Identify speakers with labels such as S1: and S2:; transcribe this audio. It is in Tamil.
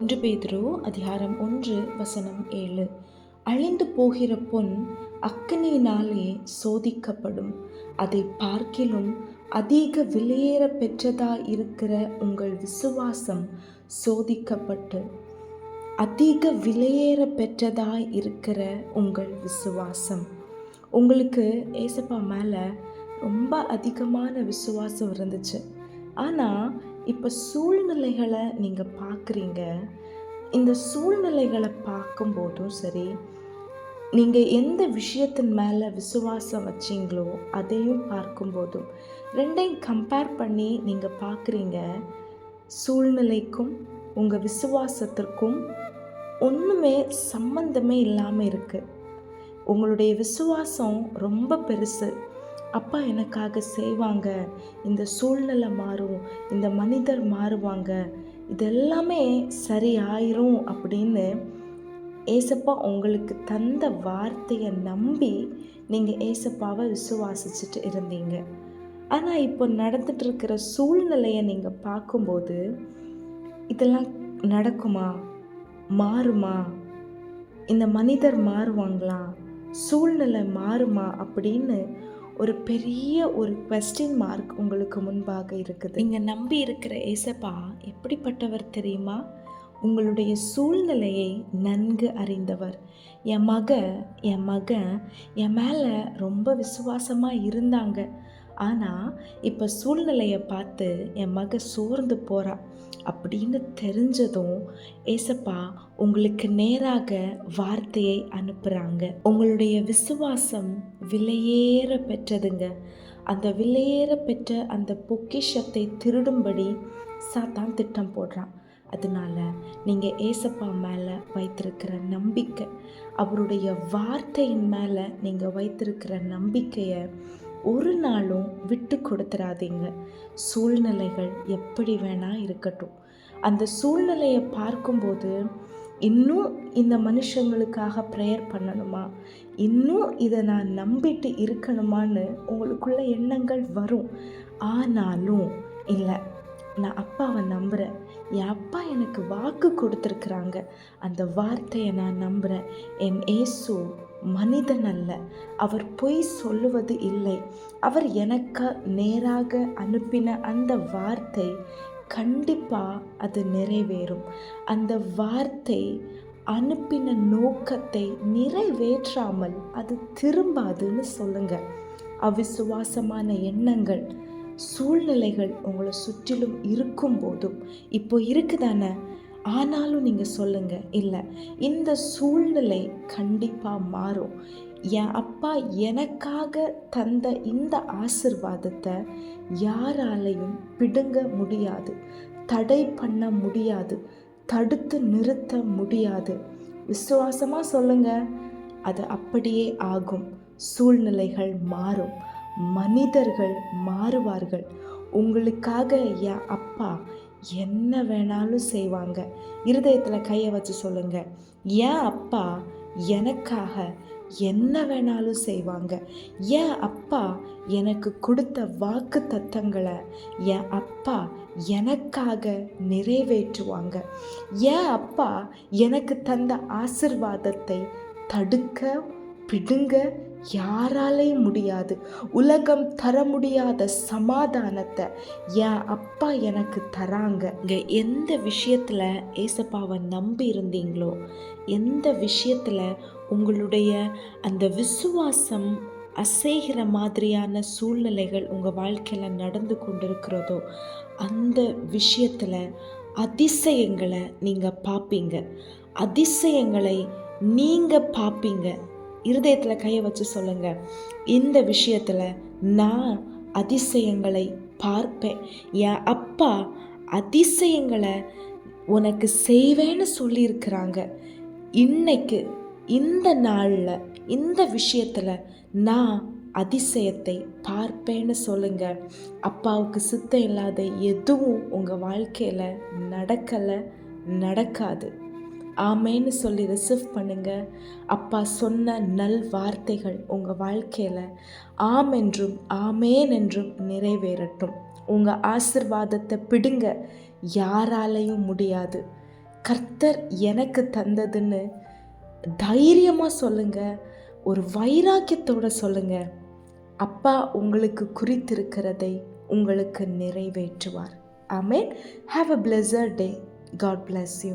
S1: ஒன்று பேதுரு அதிகாரம் ஒன்று வசனம் ஏழு. அழிந்து போகிற பொன் அக்கினியினாலே சோதிக்கப்படும். அதை பார்க்கிலும் அதிக விலையேற பெற்றதா இருக்கிற உங்கள் விசுவாசம் சோதிக்கப்பட்டு அதிக விலையேற பெற்றதாய் இருக்கிற உங்கள் விசுவாசம். உங்களுக்கு ஏசப்பா மேலே ரொம்ப அதிகமான விசுவாசம் இருந்துச்சு. ஆனால் இப்போ சூழ்நிலைகளை நீங்கள் பார்க்குறீங்க இந்த சூழ்நிலைகளை பார்க்கும்போதும் சரி நீங்கள் எந்த விஷயத்தின் மேலே விசுவாசம் வச்சிங்களோ அதையும் பார்க்கும்போதும் ரெண்டையும் கம்பேர் பண்ணி நீங்கள் பார்க்குறீங்க சூழ்நிலைக்கும் உங்கள் விசுவாசத்திற்கும் ஒன்றுமே சம்பந்தமே இல்லாமல் இருக்குது உங்களுடைய விசுவாசம் ரொம்ப பெருசு. அப்பா எனக்காக செய்வாங்க. இந்த சூழ்நிலை மாறும். இந்த மனிதர் மாறுவாங்க. இதெல்லாமே சரி ஆயிரும் அப்படின்னு ஏசப்பா உங்களுக்கு தந்த வார்த்தையை நம்பி நீங்கள் ஏசப்பாவை விசுவாசிச்சுட்டு இருந்தீங்க. ஆனால் இப்போ நடந்துட்டு இருக்கிற சூழ்நிலையை நீங்கள் பார்க்கும்போது இதெல்லாம் நடக்குமா? மாறுமா? இந்த மனிதர் மாறுவாங்களா? சூழ்நிலை மாறுமா? அப்படின்னு ஒரு பெரிய ஒரு கொஸ்டின் மார்க் உங்களுக்கு முன்பாக இருக்குது. நீங்கள் நம்பி இருக்கிற ஏசப்பா எப்படிப்பட்டவர் தெரியுமா? உங்களுடைய சூழ்நிலையை நன்கு அறிந்தவர். என் மக என் மகன் என் மேலே ரொம்ப விசுவாசமாக இருந்தாங்க. ஆனால் இப்போ சூழ்நிலையை பார்த்து என் மக சோர்ந்து போகிறா அப்படின்னு தெரிஞ்சதும் ஏசப்பா உங்களுக்கு நேராக வார்த்தையை அனுப்புகிறாங்க உங்களுடைய விசுவாசம் விலையேற பெற்றதுங்க. அந்த விலையேற பெற்ற அந்த பொக்கிஷத்தை திருடும்படி சாத்தான் திட்டம் போடுறான். அதனால நீங்கள் ஏசப்பா மேலே வைத்திருக்கிற நம்பிக்கை அவருடைய வார்த்தையின் மேலே நீங்கள் வைத்திருக்கிற நம்பிக்கையை ஒரு நாளும் விட்டு கொடுத்துடாதீங்க சூழ்நிலைகள் எப்படி வேணால் இருக்கட்டும். அந்த சூழ்நிலையை பார்க்கும்போது இன்னும் இந்த மனுஷங்களுக்காக ப்ரேயர் பண்ணணுமா? இன்னும் இதை நான் நம்பிட்டு இருக்கணுமான்னு உங்களுக்குள்ள எண்ணங்கள் வரும். ஆனாலும் இல்லை நான் அப்பாவை நம்புகிறேன் என் அப்பா எனக்கு வாக்கு கொடுத்துருக்குறாங்க. அந்த வார்த்தையை நான் நம்புகிறேன் என் ஏசு மனிதன் அல்ல. அவர் பொய் சொல்லுவது இல்லை. அவர் எனக்கு நேராக அனுப்பின அந்த வார்த்தை கண்டிப்பாக அது நிறைவேறும். அந்த வார்த்தை அனுப்பின நோக்கத்தை நிறைவேற்றாமல் அது திரும்பாதுன்னு சொல்லுங்க. அவிசுவாசமான எண்ணங்கள் சூழ்நிலைகள் உங்களை சுற்றிலும் இருக்கும் போதும் இப்போ இருக்குதானே? ஆனாலும் நீங்கள் சொல்லுங்கள் இல்லை இந்த சூழ்நிலை கண்டிப்பாக மாறும். என் அப்பா எனக்காக தந்த இந்த ஆசிர்வாதத்தை யாராலையும் பிடுங்க முடியாது. தடை பண்ண முடியாது. தடுத்து நிறுத்த முடியாது. விசுவாசமாக சொல்லுங்கள் அது அப்படியே ஆகும். சூழ்நிலைகள் மாறும். மனிதர்கள் மாறுவார்கள். உங்களுக்காக என் அப்பா என்ன வேணாலும் செய்வாங்க. இருதயத்தில் கையை வச்சு சொல்லுங்க. ஏன் அப்பா எனக்காக என்ன வேணாலும் செய்வாங்க? என் அப்பா எனக்கு கொடுத்த வாக்கு தத்தங்களை என் அப்பா எனக்காக நிறைவேற்றுவாங்க? என் அப்பா எனக்கு தந்த ஆசிர்வாதத்தை தடுக்க பிடுங்க யாராலையும் முடியாது. உலகம் தர முடியாத சமாதானத்தை என் அப்பா எனக்கு தராங்க. இங்கே எந்த விஷயத்தில் ஏசப்பாவை நம்பி இருந்தீங்களோ எந்த விஷயத்தில் உங்களுடைய அந்த விசுவாசம் அசைகிற மாதிரியான சூழ்நிலைகள் உங்கள் வாழ்க்கையில் நடந்து கொண்டிருக்கிறதோ அந்த விஷயத்தில் அதிசயங்களை நீங்கள் பார்ப்பீங்க அதிசயங்களை நீங்கள் பார்ப்பீங்க இருதயத்தில் கையை வச்சு சொல்லுங்கள் இந்த விஷயத்தில் நான் அதிசயங்களை பார்ப்பேன். என் அப்பா அதிசயங்களை உனக்கு செய்வேன்னு சொல்லியிருக்கிறாங்க. இன்னைக்கு இந்த நாளில் இந்த விஷயத்தில் நான் அதிசயத்தை பார்ப்பேன்னு சொல்லுங்க. அப்பாவுக்கு சித்தம் இல்லாத எதுவும் உங்கள் வாழ்க்கையில் நடக்கலை நடக்காது. ஆமேன்னு சொல்லி ரிசீவ் பண்ணுங்கள் அப்பா சொன்ன நல் வார்த்தைகள் உங்கள் வாழ்க்கையில் ஆம் என்றும் ஆமேன் என்றும் நிறைவேறட்டும். உங்கள் ஆசிர்வாதத்தை பிடுங்க. யாராலையும் முடியாது. கர்த்தர் எனக்கு தந்ததுன்னு தைரியமாக சொல்லுங்கள் ஒரு வைராக்கியத்தோட சொல்லுங்கள் அப்பா உங்களுக்கு குறித்திருக்கிறதை உங்களுக்கு நிறைவேற்றுவார். ஆமேன். Have a pleasure day God bless you